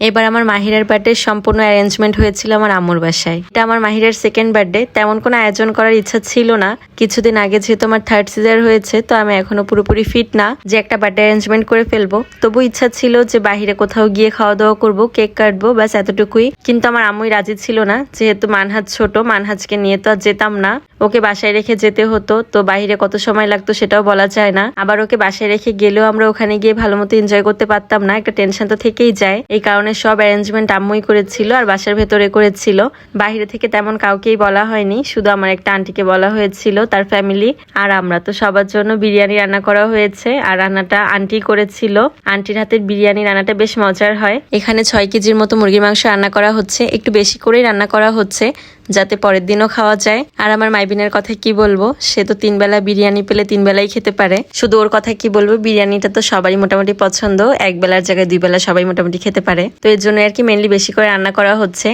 এবার আমার মাহিরের বার্থডে সম্পূর্ণ অ্যারেঞ্জমেন্ট হয়েছিল আমার আম্মুর বাসায়। এটা আমার মাহিরের সেকেন্ড বার্থডে তেমন কোনো আয়োজন করার ইচ্ছা ছিল না। কিছুদিন আগে যেহেতু আমার থার্ড সিজার হয়েছে, তো আমি এখনও পুরোপুরি ফিট না। যে একটা বার্থডে অ্যারেঞ্জমেন্ট করে ফেলব। তবু ইচ্ছা ছিল যে বাহিরে কোথাও গিয়ে খাওয়া দাওয়া করব কেক কাটবো, ব্যাস এতটুকুই। কিন্তু আমার আম্মুই রাজি ছিল না। যেহেতু মানহাজ ছোট, মানহাজকে নিয়ে তো আর যেতাম না। ওকে বাসায় রেখে যেতে হতো, তো বাহিরে কত সময় লাগতো সেটাও বলা যায় না। আবার ওকে বাসায় রেখে গেলেও আমরা ওখানে গিয়ে ভালো মতো এনজয় করতে পারতাম না। একটা টেনশন তো থেকেই যায়। এই কারণে সব অ্যারেঞ্জমেন্ট আম্মুই করেছিল আর বাসার ভেতরে করেছিল। বাইরে থেকে তেমন কাউকেই বলা হয়নি, শুধু আমার একটা আন্টিকে বলা হয়েছিল, তার ফ্যামিলি আর আমরা। তো সবার জন্য বিরিয়ানি রান্না করা হয়েছে আর রান্নাটা আন্টি করেছিল। আন্টির হাতের বিরিয়ানি রান্নাটা বেশ মজার হয়। এখানে ছয় কেজির মতো মুরগির মাংস রান্না করা হচ্ছে, একটু বেশি করেই রান্না করা হচ্ছে। যাতে পরের দিনও খাওয়া যায়। আর আমার মাইবিনের কথা কি বলব? সে তো তিন বেলা বিরিয়ানি পেলে তিন বেলাই খেতে পারে। শুধু ওর কথা কি বলব? বিরিয়ানিটা তো সবারই মোটামুটি পছন্দ। এক বেলার জায়গায় দুই বেলা সবাই মোটামুটি খেতে পারে। তো এর জন্য আর কি মেনলি বেশি করে রান্না করা হচ্ছে।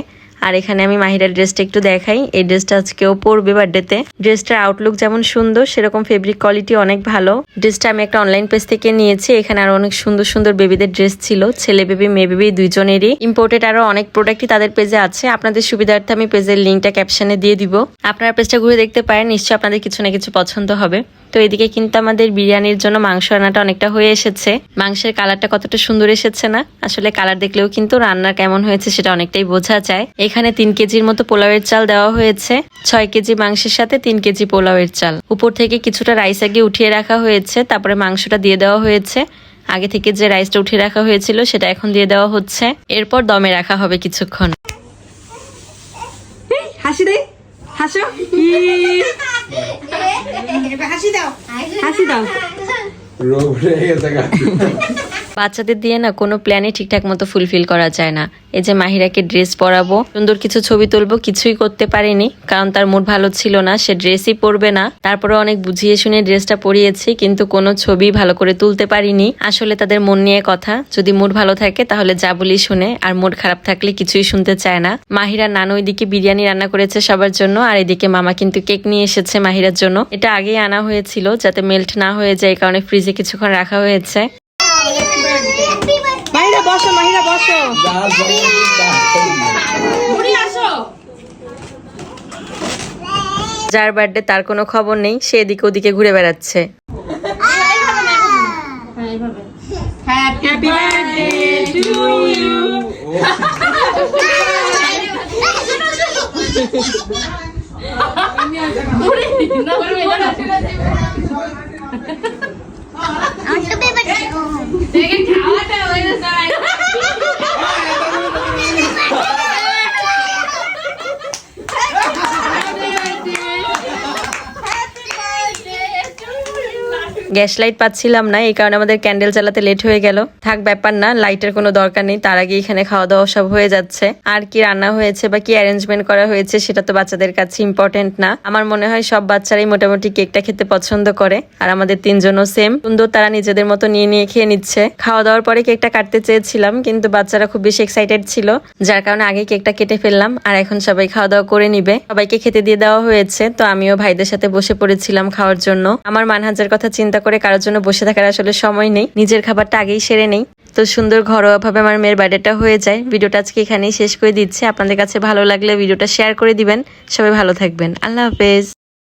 আর এখানে আমি মাহিরার ড্রেসটা একটু দেখাই। এই ড্রেসটা আজকেও পরবে বার্থডেতে। ড্রেসটার আউটলুক যেমন সুন্দর, সেরকম ফেব্রিক কোয়ালিটি অনেক ভালো। ড্রেসটা আমি একটা অনলাইন পেজ থেকে নিয়েছি। এখানে আরও অনেক সুন্দর সুন্দর বেবিদের ড্রেস ছিল। ছেলে বেবি মেয়ে বেবি দুইজনেরই ইম্পোর্টেড আরও অনেক প্রোডাক্টই তাদের পেজে আছে। আপনাদের সুবিধার্থে আমি পেজের লিঙ্কটা ক্যাপশনে দিয়ে দিব। আপনারা পেজটা ঘুরে দেখতে পারেন। নিশ্চয়ই আপনাদের কিছু না কিছু পছন্দ হবে। তো এদিকে কিন্তু আমাদের বিরিয়ানির জন্য মাংস রান্নাটা অনেকটা হয়ে এসেছে। মাংসের কালারটা কতটা সুন্দর এসেছে না? আসলে কালার দেখলেও কিন্তু রান্না কেমন হয়েছে সেটা অনেকটাই বোঝা যায়। এখানে তিন কেজির মতো পোলাওয়ের চাল দেওয়া হয়েছে। ছয় কেজি মাংসের সাথে তিন কেজি পোলাওয়ের চাল। উপর থেকে কিছুটা রাইস আগে উঠিয়ে রাখা হয়েছে তারপরে মাংসটা দিয়ে দেওয়া হয়েছে। আগে থেকে যে রাইসটা উঠিয়ে রাখা হয়েছিল সেটা এখন দিয়ে দেওয়া হচ্ছে। এরপর দমে রাখা হবে কিছুক্ষণ। হাসি দে। হাসো। হাসি দাও। হাসি দাও। রোগ উঠে গেছে। বাচ্চাদের দিয়ে না কোনো প্ল্যানই ঠিকঠাক মতো ফুলফিল করা যায় না। এই যে মাহিরাকে ড্রেস পরাবো, সুন্দর কিছু ছবি তুলবো, কিছুই করতে পারিনি, কারণ তার মুড ভালো ছিল না, সে ড্রেসই পরবে না। তারপরে অনেক বুঝিয়ে শুনে ড্রেসটা পরিয়েছি, কিন্তু কোনো ছবি ভালো করে তুলতে পারিনি। আসলে তাদের মন নিয়ে কথা, যদি মুড ভালো থাকে তাহলে যা বলি শুনে, আর মুড খারাপ থাকলে কিছুই শুনতে চায় না। মাহিরা নানু ওইদিকে বিরিয়ানি রান্না করেছে সবার জন্য, আর এদিকে মামা কিন্তু কেক নিয়ে এসেছে মাহিরার জন্য। এটা আগেই আনা হয়েছিল, যাতে মেল্ট না হয়ে যায় কারণে ফ্রিজে কিছুক্ষণ রাখা হয়েছে মাহিরা বসো বুড়ি আসো। যার বার্থডে তার কোনো খবর নেই সে এদিকে ওদিকে ঘুরে বেড়াচ্ছে। Happy birthday to you gas light পাচ্ছিলাম না, এই কারণে আমাদের ক্যান্ডেল চালাতে লেট হয়ে গেল। থাক, ব্যাপার না, লাইটের কোনো দরকার নেই, তার আগে এখানে খাওয়া দাওয়া সব হয়ে যাচ্ছে। আর কি রান্না হয়েছে বা কি অ্যারেঞ্জমেন্ট করা হয়েছে, সেটা তো বাচ্চাদের কাছে ইম্পর্টেন্ট না। আমার মনে হয় সব বাচ্চারাই মোটামুটি কেকটা খেতে পছন্দ করে, আর আমাদের তিনজনও সেম সুন্দর, তারা নিজেদের মতো নিয়ে নিয়ে খেয়ে নিচ্ছে। খাওয়া দাওয়ার পরে কেকটা কাটতে চেয়েছিলাম, কিন্তু বাচ্চারা খুব বেশি এক্সাইটেড ছিল, যার কারণে আগে কেকটা কেটে ফেললাম, আর এখন সবাই খাওয়া দাওয়া করে নিবে। সবাইকে খেতে দিয়ে দেওয়া হয়েছে, তো আমিও ভাইদের সাথে বসে পড়েছিলাম খাওয়ার জন্য। আমার মানহাজের কথা চিন্তা করে কারোর জন্য বসে থাকার আসলে সময় নেই। নিজের খাবারটা আগেই সেরে নেই। তো সুন্দর ঘরোয়া ভাবে আমার মেয়ের বার্থডেটা হয়ে যায়। ভিডিওটা আজকে এখানেই শেষ করে দিচ্ছি। আপনাদের কাছে ভালো লাগলে ভিডিওটা শেয়ার করে দিবেন। সবাই ভালো থাকবেন। আল্লাহ হাফেজ।